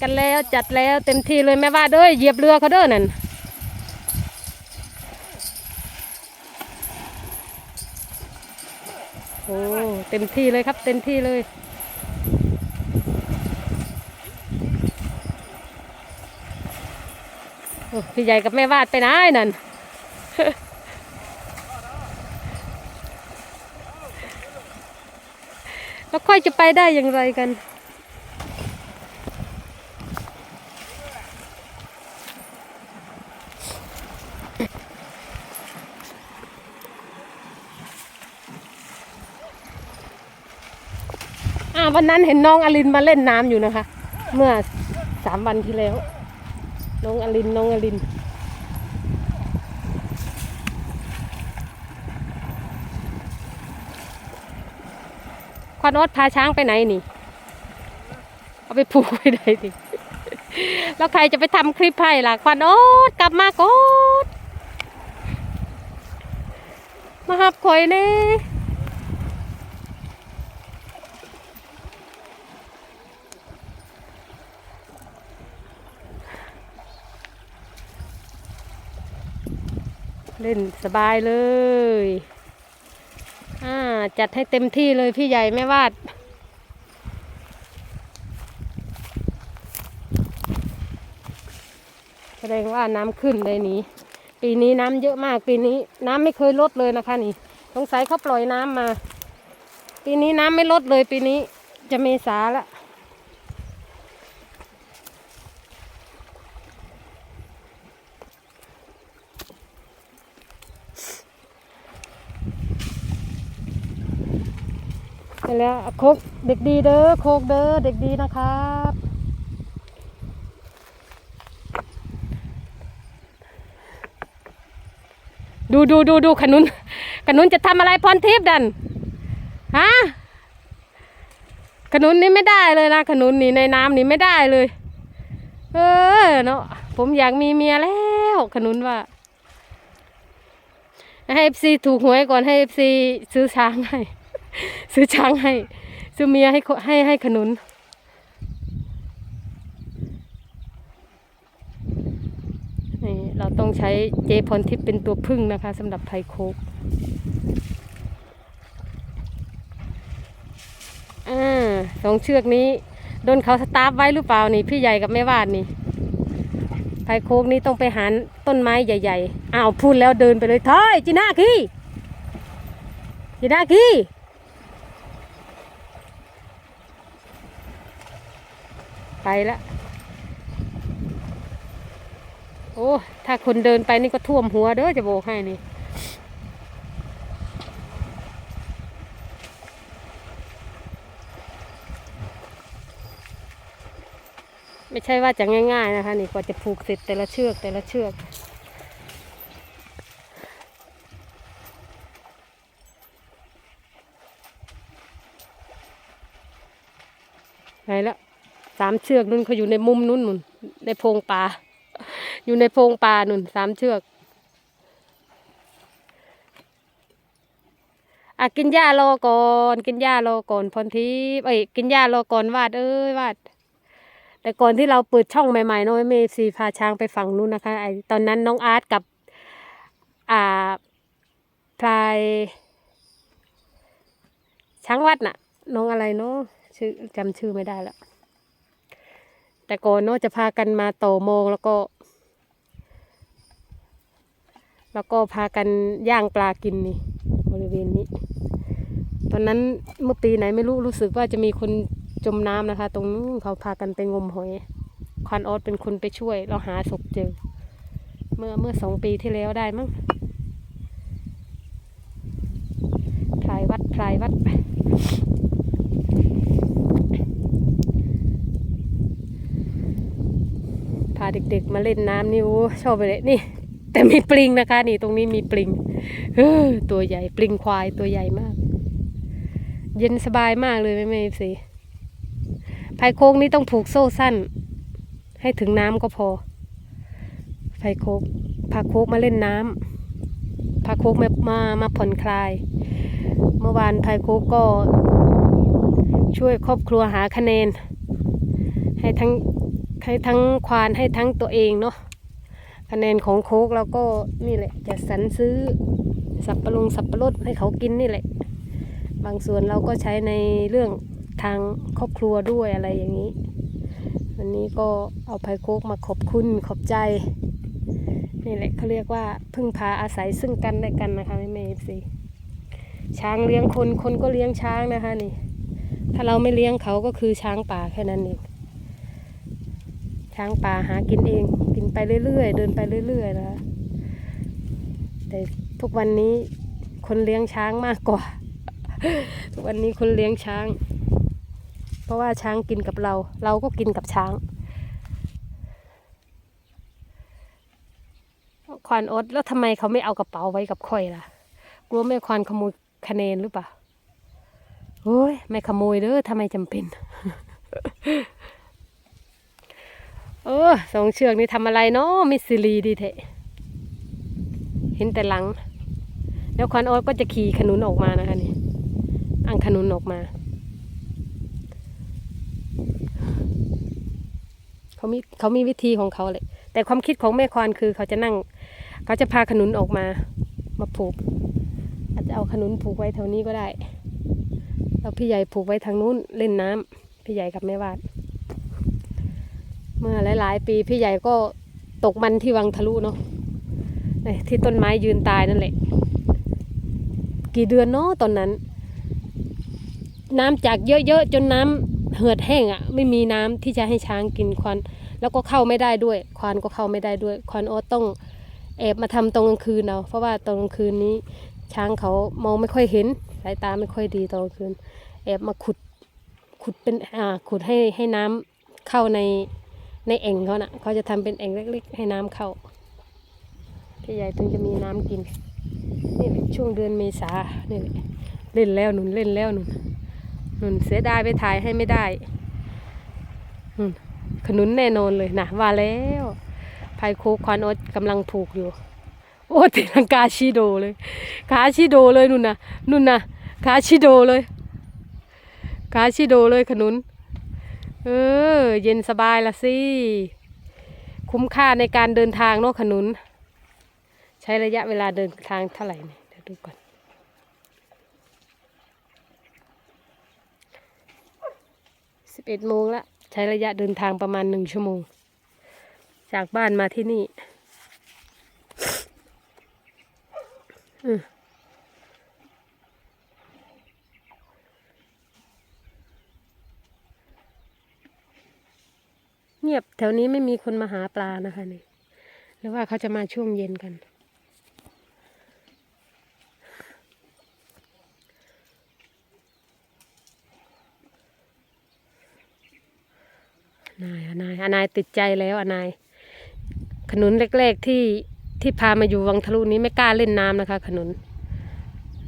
กันแล้วจัดแล้วเต็มที่เลยแม่ว่าเด้อเหยียบเรือเขาเด้อนั่นโอ้เต็มที่เลยครับ เต็มที่เลย พี่ใหญ่กับแม่วาดไปไหนนั่นแล้วค่อยจะไปได้อย่างไรกันาวันนั้นเห็นน้องอลินมาเล่นน้ำอยู่นะคะ เมื่อสามวันที่แล้ว น้องอลินน้องอลิน ควานอดพาช้างไปไหนนี่ เอาไปผูกไว้ไหนดิแล้วใครจะไปทำคลิปให้ล่ะ ควานอดกลับมาก่อนมาหับข่อยเน่ เล่นสบายเลยอ่าจัดให้เต็มที่เลยพี่ใหญ่แม่วาด แสดงว่าน้ำขึ้นเลยนี้ ปีนี้น้ำเยอะมากปีนี้น้ำไม่เคยลดเลยนะคะนี่สงสัยเขาปล่อยน้ำมา ปีนี้น้ำไม่ลดเลยปีนี้จะเมษาละ ไปแล้วโคกเด็กดีเด้อโคกเด้อเด็กดีนะครับดูดูดูดูขนุนขนุนจะทำอะไรพรทิพย์ดันฮะขนุนนี่ไม่ได้เลยนะขนุนนี่ในน้ำนี่ไม่ได้เลย เออเนาะผมอยากมีเมียแล้วขนุนว่าให้เอฟซีถูกหวยก่อนให้เอฟซีซื้อช้างให้ ซื้อช้างให้ ซื้อเมียให้ให้ให้ขนุน นี่เราต้องใช้เจพรทิพย์เป็นตัวพึ่งนะคะสำหรับไทโคกอ่าสองเชือกนี้โดนเขาสตาร์ฟไว้หรือเปล่านี่ พี่ใหญ่กับแม่วาดนี่ไทโคกนี้ต้องไปหาต้นไม้ใหญ่ๆ อ้าวพูดแล้วเดินไปเลยถอยจีน่าขี้จีน่าขี้ ไปละโอ้ถ้าคนเดินไปนี่ก็ท่วมหัวเด้อจะโบกให้นี่ไม่ใช่ว่าจะง่าย ๆ นะคะ นี่กว่าจะผูกเสร็จแต่ละเชือกแต่ละเชือก ไหนละ สามเชือกนุ่นเขาอยู่ในมุมนุ่นนุ่นในโพรงป่าอยู่ในโพรงป่านุ่นสามเชือกอะกินหญ้ารอก่อนกินหญ้ารอก่อนพรทิพย์เอ้ยกินหญ้ารอก่อนวาดเอ้ยวาดแต่ก่อนที่เราเปิดช่องใหม่ๆน้อยเมซีพาช้างไปฝั่งนู้นนะคะไอตอนนั้นน้องอาร์ตกับอ่าพลายช้างวัดน่ะ น้องอะไรเนาะชื่อจำชื่อไม่ได้แล้ว แต่ก่อนเนาะจะพากันมาต่อโมงแล้วก็ แล้วก็พากันย่างปลากินนี่บริเวณนี้ ตอนนั้นเมื่อปีไหนไม่รู้รู้สึกว่าจะมีคนจมน้ำนะคะ ตรงนู้นเขาพากันไปงมหอยควันออสเป็นคนไปช่วย เราหาศพเจอ เมื่อเมื่อสองปีที่แล้วได้มั้งพลายวัดพลายวัด พาเด็กๆมาเล่นน้ำนี่โอ้ชอบไปเลยนี่ แต่มีปลิงนะคะ นี่ตรงนี้มีปลิงเออตัวใหญ่ปลิงควายตัวใหญ่มาก เย็นสบายมากเลยแม่แม่สิภายโค้งนี้ต้องผูกโซ่สั้น ให้ถึงน้ำก็พอภายโค้งพาโค้กมาเล่นน้ำพาโค้กมามามาผ่อนคลาย เมื่อวานภายโค้กก็ช่วยครอบครัวหาคะแนน ให้ทั้ง ให้ทั้งควานให้ทั้งตัวเองเนาะคะแนนของโคกเราก็นี่แหละจะสรรซื้อสับปะรดสับปะรดให้เขากินนี่แหละ บางส่วนเราก็ใช้ในเรื่องทางครอบครัวด้วยอะไรอย่างนี้ วันนี้ก็เอาไผ่โคกมาขอบคุณขอบใจ นี่แหละเขาเรียกว่าพึ่งพาอาศัยซึ่งกันและกันนะคะแม่เมย์สิช้างเลี้ยงคนคนก็เลี้ยงช้างนะคะนี่ ถ้าเราไม่เลี้ยงเขาก็คือช้างป่าแค่นั้นเอง ช้างป่าหากินเอง กินไปเรื่อยๆ เดินไปเรื่อยๆนะคะแต่ทุกวันนี้คนเลี้ยงช้างมากกว่า ทุกวันนี้คนเลี้ยงช้าง เพราะว่าช้างกินกับเรา เราก็กินกับช้าง ควานอดแล้วทำไมเขาไม่เอากระเป๋าไว้กับข่อยล่ะ กลัวแม่ควานขโมยคะแนนหรือเปล่าโอ้ยไม่ขโมยเด้อทำไมจำเป็น เออสองเชือกนี่ทำอะไรเนาะมิสซิลีดีเทะเห็นแต่หลัง แล้วควานออดก็จะขี่ขนุนออกมานะคะนี่อังขนุนออกมาเขามีเขามีวิธีของเขาเลย แต่ความคิดของแม่ควานคือเขาจะนั่ง เขาจะพาขนุนออกมา มาผูก อาจจะเอาขนุนผูกไว้แถวนี้ก็ได้แล้วพี่ใหญ่ผูกไว้ทางนู้นเล่นน้ำพี่ใหญ่กับแม่วาด เมื่อหลายๆ ปีพี่ใหญ่ก็ตกมันที่วังทะลุเนาะที่ต้นไม้ยืนตายนั่นแหละ กี่เดือนเนาะตอนนั้น น้ำจากเยอะๆจนน้ำเหือดแห้งอะ่ะ ไม่มีน้ำที่จะให้ช้างกินควัน แล้วก็เข้าไม่ได้ด้วย ควานก็เข้าไม่ได้ด้วย ควานโอตต้องแอบมาทำตรงกลางคืนเอาเพราะว่าตอนกลางคืนนี้ ช้างเขามองไม่ค่อยเห็นสายตาไม่ค่อยดีตอนกลางคืน แอบมาขุดขุดเป็นอ่าขุดให้ให้น้ำเข้าใน ในแอ่งเขาน่ะเขาจะทำเป็นแอ่งเล็ก ๆ ให้น้ำเข้า พี่ใหญ่ถึงจะมีน้ำกินนี่แหละช่วงเดือนเมษานี่แหละเล่นแล้วหนุนเล่นแล้วหนุนหนุนเสียดายไปถ่ายให้ไม่ได้หนุนขนุนแน่นอนเลยนะว่าแล้วพายโคควานอดกำลังผูกอยู่ โอ้ตีลังกาชิโดเลยขาชิโดเลยนุ่นนะนุ่นนะขาชิโดเลยขาชิโดเลยขนุน เออ เย็นสบายละสิ คุ้มค่าในการเดินทางเนาะขนุน ใช้ระยะเวลาเดินทางเท่าไหร่เนี่ยเดี๋ยวดูก่อนสิบเอ็ดโมงละใช้ระยะเดินทางประมาณหนึ่งชั่วโมง จากบ้านมาที่นี่ อืม เงียบแถวนี้ไม่มีคนมาหาปลานะคะนี่หรือว่าเขาจะมาช่วงเย็นกัน นายอนายอนายติดใจแล้วอนาย ขนุนแรกๆที่ที่พามาอยู่วังทะลุนี้ไม่กล้าเล่นน้ำนะคะ ขนุน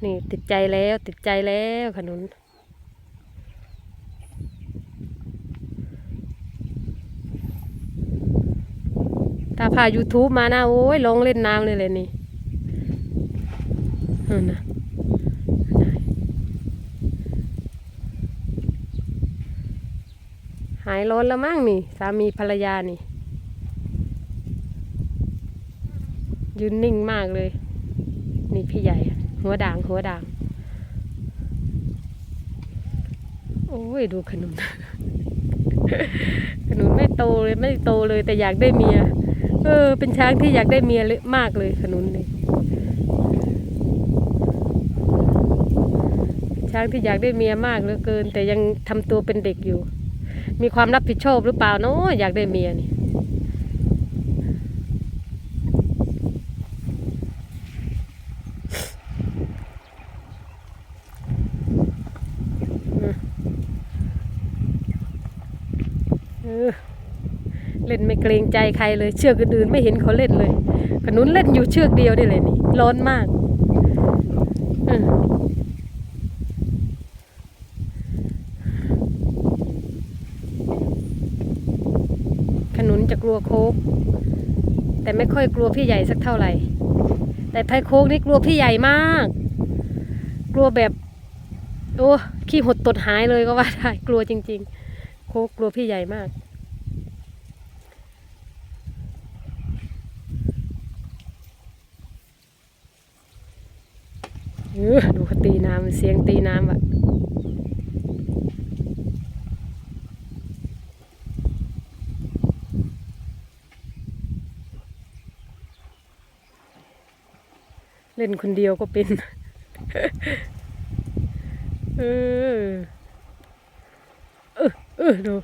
นี่ติดใจแล้วติดใจแล้วขนุน ถ้าพา YouTube มานะโอ้ยลงเล่นน้ำเลยเลยนี่นั่นนะหายร้อนแล้วมั้งนี่ สามีภรรยานี่ ยืนนิ่งมากเลย นี่พี่ใหญ่ หัวด่างหัวด่าง โอ้ย ดูขนุนขนุนไม่โตเลย ไม่โตเลยแต่อยากได้เมีย เออ เป็นช้างที่อยากได้เมียเลยมากเลยขนุนนี่ช้างที่อยากได้เมียมากเหลือเกิน แต่ยังทำตัวเป็นเด็กอยู่ มีความรับผิดชอบหรือเปล่าเนาะอยากได้เมียนี่เออ เล่นไม่เกรงใจใครเลย เชือกอื่นๆไม่เห็นเขาเล่นเลยขนุนเล่นอยู่เชือกเดียวนี่เลยนี่ร้อนมากขนุนจะกลัวโคกแต่ไม่ค่อยกลัวพี่ใหญ่สักเท่าไหร่ แต่ไพโคกนี่กลัวพี่ใหญ่มาก กลัวแบบโอ้ขี้หดตดหายเลยก็ว่าได้กลัวจริง ๆ โคกกลัวพี่ใหญ่มาก เออ ดูเขาตีน้ำเสียงตีน้ำอะเล่นคนเดียวก็เป็น เออ เออ เออ ดู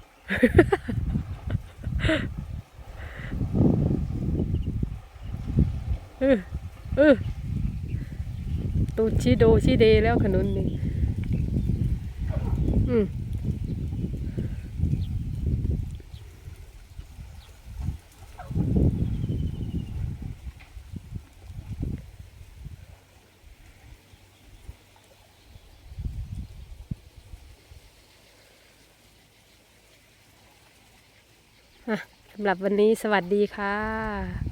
เออ เออ ตูดชีโดชีเดแล้วขนุนนี่อืมอะสำหรับวันนี้สวัสดีค่ะ